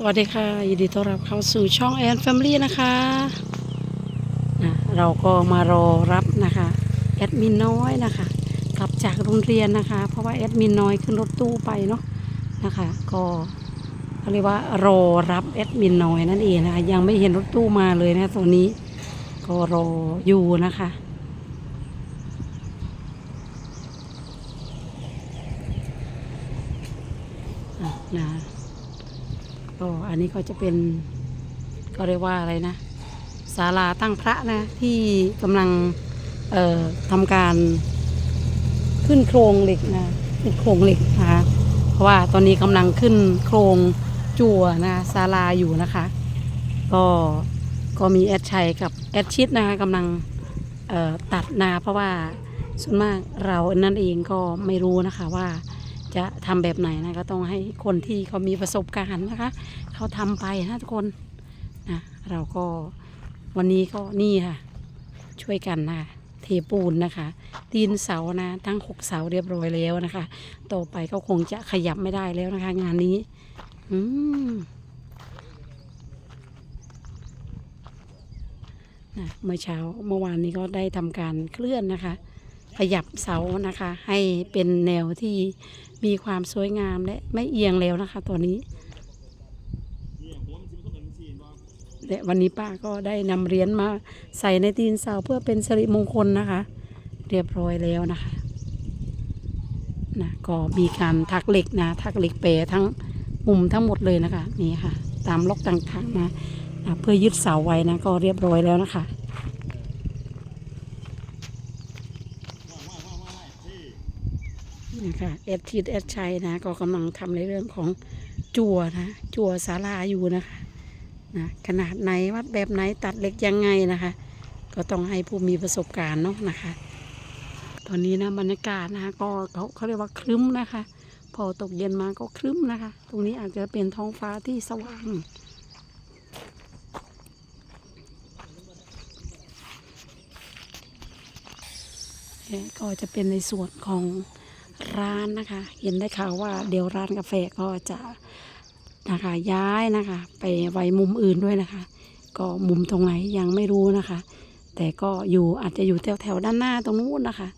สวัสดีค่ะยินดีต้อนรับเข้าสู่ช่องแอนแฟมิลี่นะคะนะเราก็มารอรับนะคะแอดมินน้อยนะคะ กลับจากโรงเรียนนะคะ เพราะว่าแอดมินน้อยขึ้นรถตู้ไปเนาะนะคะ ก็เขาเรียกว่ารอรับแอดมินน้อยนั่นเองนะคะยังไม่เห็นรถตู้มาเลยนะตรงนี้ก็รออยู่นะคะอะนะ อันนี้ก็จะเป็นก็เรียกว่าอะไรนะศาลาตั้งพระนะที่กำลังทำการขึ้นโครงเหล็กนะขึ้นโครงเหล็กนะคะเพราะว่าตอนนี้กำลังขึ้นโครงจั่วนะศาลาอยู่นะคะ ก็ก็มีแอดชัยกับแอดชิดนะคะกำลังตัดนาเพราะว่าส่วนมากเรานั่นเองก็ไม่รู้นะคะว่า จะทำแบบไหนนะก็ต้องให้คนที่เขามีประสบการณ์นะคะ เขาทำไปนะทุกคนนะเราก็วันนี้ก็นี่ค่ะ ช่วยกันนะคะเทปูนนะคะ ตีนเสานะทั้งหกเสาเรียบร้อยแล้วนะคะ ต่อไปก็คงจะขยับไม่ได้แล้วนะคะ งานนี้ อืมนะเมื่อเช้าเมื่อวานนี้ก็ได้ทำการเคลื่อนนะคะ ขยับเสานะคะ ให้เป็นแนวที่มีความสวยงามและไม่เอียงแล้วนะคะตัวนี้และวันนี้ป้าก็ได้นำเหรียญมาใส่ในตีนเสาเพื่อเป็นสิริมงคลนะคะ เรียบร้อยแล้วนะคะนะก็มีการทักเหล็กนะทักเหล็กเปรทั้งมุมทั้งหมดเลยนะคะนี่ค่ะ ตามล็อกต่างๆนะนะเพื่อยึดเสาไว้นะก็เรียบร้อยแล้วนะคะ นะคะแอดทิดแอดชัยนะ ก็กำลังทำในเรื่องของจั่วนะ จั่วศาลาอยู่นะคะนะขนาดไหนวัดแบบไหนตัดเหล็กยังไงนะคะ ก็ต้องให้ผู้มีประสบการณ์เนาะนะคะ ตอนนี้นะบรรยากาศนะคะก็เขาเขาเรียกว่าครึ้มนะคะ พอตกเย็นมาก็ครึ้มนะคะ ตรงนี้อาจจะเป็นท้องฟ้าที่สว่างก็จะเป็นในส่วนของ ร้านนะคะ เห็นได้ข่าวว่าเดี๋ยวร้านกาแฟก็จะนะคะย้ายนะคะ ไปไว้มุมอื่นด้วยนะคะ ก็มุมตรงไหนยังไม่รู้นะคะ แต่ก็อยู่อาจจะอยู่แถวแถวๆด้านหน้าตรงนู้นนะคะ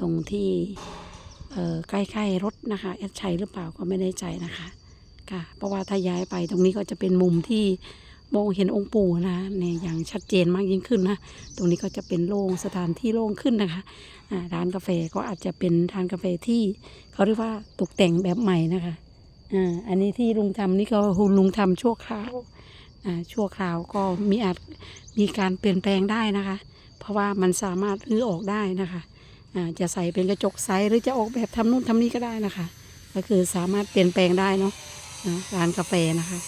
ตรงที่ใกล้ๆรถนะคะแอดชัยหรือเปล่าก็ไม่แน่ใจนะคะค่ะเพราะว่าถ้าย้ายไปตรงนี้ก็จะเป็นมุมที่ มองเห็นองค์ปู่นะเนี่ยอย่างชัดเจนมากยิ่งขึ้นนะ ตรงนี้ก็จะเป็นโล่งสถานที่โล่งขึ้นนะคะร้านกาแฟก็อาจจะเป็นร้านกาแฟที่เขาเรียกว่าตกแต่งแบบใหม่นะคะอ่าอันนี้ที่ลุงทำนี่ก็ลุงทำชั่วคราวอ่าชั่วคราวก็มีอาจมีการเปลี่ยนแปลงได้นะคะ เพราะว่ามันสามารถรื้อออกได้นะคะอ่าจะใส่เป็นกระจกใสหรือจะออกแบบทำนู่นทำนี่ก็ได้นะคะ ก็คือสามารถเปลี่ยนแปลงได้เนาะนะร้านกาแฟนะคะ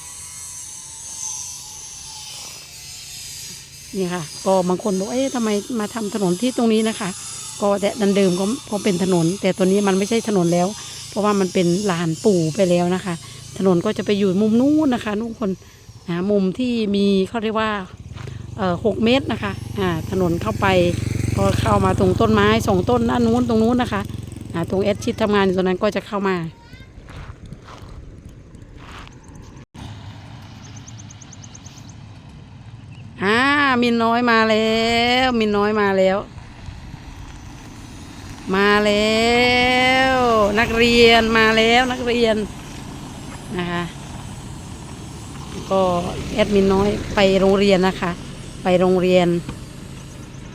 นี่ค่ะ ก็บางคนบอกเอ๊ะทำไมมาทำถนนที่ตรงนี้นะคะ ก็แต่ดันเดิมก็ก็เป็นถนน แต่ตัวนี้มันไม่ใช่ถนนแล้ว เพราะว่ามันเป็นลานปู่ไปแล้วนะคะ ถนนก็จะไปอยู่มุมนู้นนะคะนู้นคนนะมุมที่มีเขาเรียกว่าเอ่อหกเมตรนะคะอ่าถนนเข้าไปก็เข้ามาตรงต้นไม้สองต้นด้านนู้นตรงนู้นนะคะอ่าตรงเอสชิดทำงานอยู่ตรงนั้นก็จะเข้ามา อ่า มินน้อยมาแล้ว มินน้อยมาแล้ว มาแล้ว นักเรียนมาแล้วนักเรียนนะคะ ก็แอดมินน้อยไปโรงเรียนนะคะ ไปโรงเรียน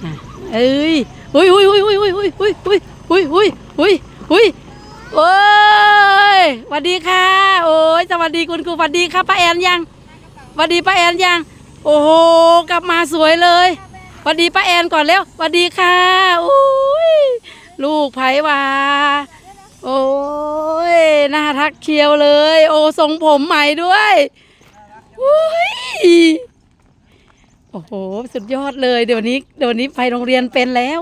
อะเอ้ยหุยหุยหุยหุยหุยหุยหุยหุยหุยหุยหุยหุยโอ้ยสวัสดีค่ะ โอ้ยสวัสดีคุณครูสวัสดีค่ะป้าแอนยังสวัสดีป้าแอนยัง โอ้โหกลับมาสวยเลยสวัสดีป้าแอนก่อนเร็วสวัสดีค่ะอุ้ยลูกไผ่วาโอ้ยน่ารักเชียวเลย โอ้ทรงผมใหม่ด้วยอุ้ยโอ้โหสุดยอดเลย เดี๋ยวนี้เดี๋ยวนี้ไปโรงเรียนเป็นแล้ว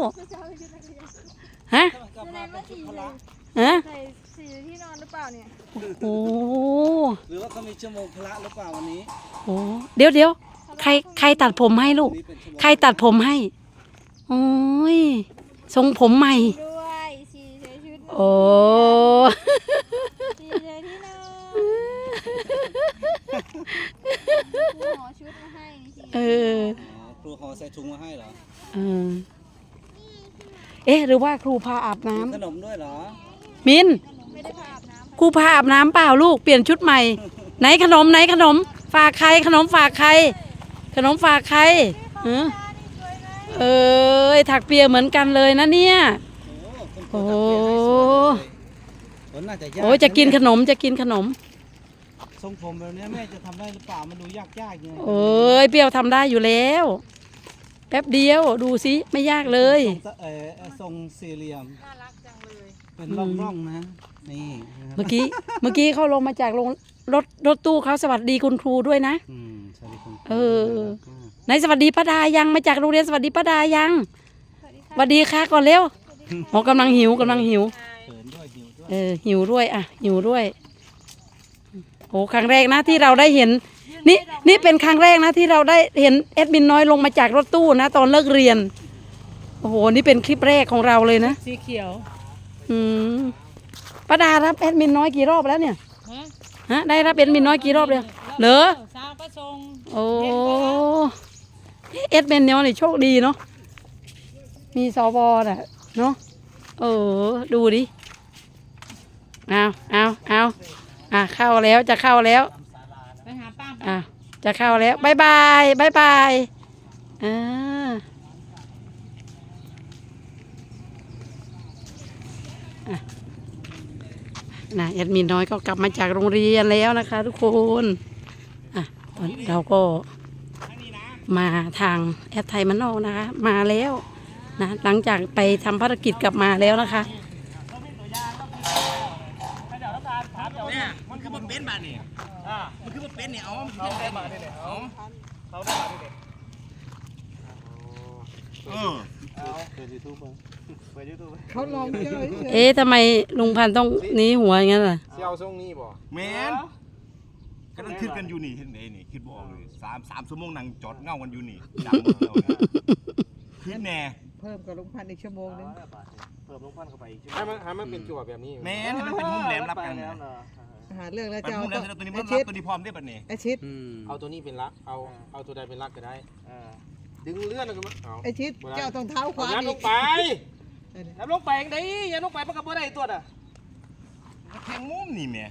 ฮะแสดงว่าสีใส่ฮะใส่สีที่นอนหรือเปล่าเนี่ยโอ้หรือว่าเขามีชั่วโมงพละหรือเปล่าวันนี้โหเดี๋ยวเดี๋ยว ใครใครตัดผมให้ลูกวันนี้เป็นชั่วโมงใครตัดผมให้ โอ้ย ทรงผมใหม่ ด้วยสีใส่ชุดโอ้ สีใส่ที่นอนครูหอชุดมาให้นี่สิเออ อ๋อครูหอใส่ถุงมาให้เหรอเออ เอ๊ะ หรือว่าครูพาอาบน้ำมีขนมด้วยเหรอมิน ไม่ได้พาอาบน้ำครูพาอาบน้ำเปล่าลูกเปลี่ยนชุดใหม่ ไหนขนมไหนขนม ฝากใครขนมฝากใคร ขนมฝากใครเออเอยถักเปียเหมือนกันเลยนะเนี่ย โอ้คุณครูโอ้ทำเปลี่ยนให้สวยๆเลยโอ้น่าจะยากโอ้ยจะกินขนมจะกินขนม ทรงผมแบบเนี้ยแม่จะทำได้หรือเปล่ามันดูยากๆไงโอ้ยเปรี้ยวทำได้อยู่แล้ว แป๊บเดียวดูสิไม่ยากเลยทรงตะเอ่อทรงสี่เหลี่ยมน่ารักจังเลย เป็นร่องๆนะนี่นะครับเมื่อกี้เมื่อกี้เขาลงมาจากลง รถรถตู้เขาสวัสดีคุณครูด้วยนะ อืมสวัสดีคุณครูเออน่ารักมากไหนสวัสดีป้าดายังมาจากโรงเรียนสวัสดีป้าดายังสวัสดีสค่ะวัสดีค่ะก่อนเร็วหมอกำลังหิวกำลังหิว เขินด้วยหิวด้วยเออหิวด้วยอะหิวด้วยโอ้ครั้งแรกนะที่เราได้เห็น นี่นี่เป็นครั้งแรกนะที่เราได้เห็นแอดมินน้อยลงมาจากรถตู้นะ ตอนเลิกเรียนโอ้โหนี่เป็นคลิปแรกของเราเลยนะสีเขียว อืมป้าดารับแอดมินน้อยกี่รอบแล้วเนี่ย ฮะฮะได้รับแอดมินน้อยกี่รอบแล้วเหรอสาวประทรงโอ้เอดเมนเนี่ยนี่โชคดีเนาะมีสวน่ะเนาะเออดูดิเอาเอาเอาอะเข้าแล้วจะเข้าแล้วไปหาป้าอะจะเข้าแล้วบายบายบายบายอ่าอะ นะแอดมินน้อยก็กลับมาจากโรงเรียนแล้วนะคะ ทุกคนอะเราก็มาทางแอดไทยมันนอกนะคะ มาแล้วนะหลังจากไปทำภารกิจกลับมาแล้วนะคะเนี่ยมันคือมันเป็นบาดนี่อ่ามันคือมันเป็นเนี่ยเอาเขาได้บาดนี่เอาเขาได้บาดนี่เออ เขาลองเจอเอ๊ะทำไมลุงพันธุ์ต้องหนี้หัวอย่างนั้นล่ะ เสี่ยวทรงนี้บ่แมนกำลังคิดกันอยู่นี่เห็นไหมนี่คิดบออกเลยสามสามชั่วโมงนั่งจอดเงากันอยู่นี่ดำหมดแล้วนะคือแน่เพิ่มกับลุงพันธุ์อีกชั่วโมงนึงให้มันให้มันเป็นจั่วแบบนี้แมนให้มันเป็นมุมแหลมรับกันนะหาเรื่องแล้วเป็นจะเอามุมแหลตัมวตัวนี้ไอมันชิรัดบตัวนี้พร้อมได้บัดนี้ไอชิดอืมเอาตัวนี้เป็นลัก เอาเอาตัวใดเป็นลักก็ได้ ดึงเลื่อนแล้วก็มาเอาไอชิดเจ้าต้องเท้าขวายัดลอีงกไปเออยัดลงไปยังไงยัดลงไปมันก็บ่ได้ตัวน่ะแทงมุมนี่แม่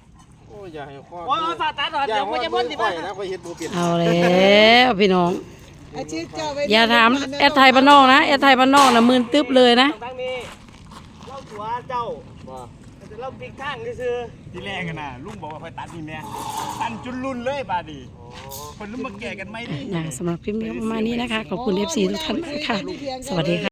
โอ้ยอย่าให้ข้อโอ้ยสาตัดเหรออเดี๋ย่ายวให้กูข้อจะมืพ่นอสิข่บ้าอยนะข่อยเฮ็ดบ่เปลี่ยนเอาแล้วพี่น้อง ไอชิดเจ้าไปอย่าถามแอดไทยบ้านนอกนะแอดไทยบ้านนอกนะมืนตึ๊บเลยนะทางนี้เล่าตัวเจ้าว่าแต่ เราปิกทางซื่อที่แรกกันนะลุงบอกว่าค่อยตัดนี่แม่ตันจุนรุนเลยบาดนีคนลุกมาแก่กันไหมดินะสำหรับคลิปนี้ก็ประมาณนี้นะคะ ขอบคุณ FC ทุกท่านมากค่ะ สวัสดีค่ะ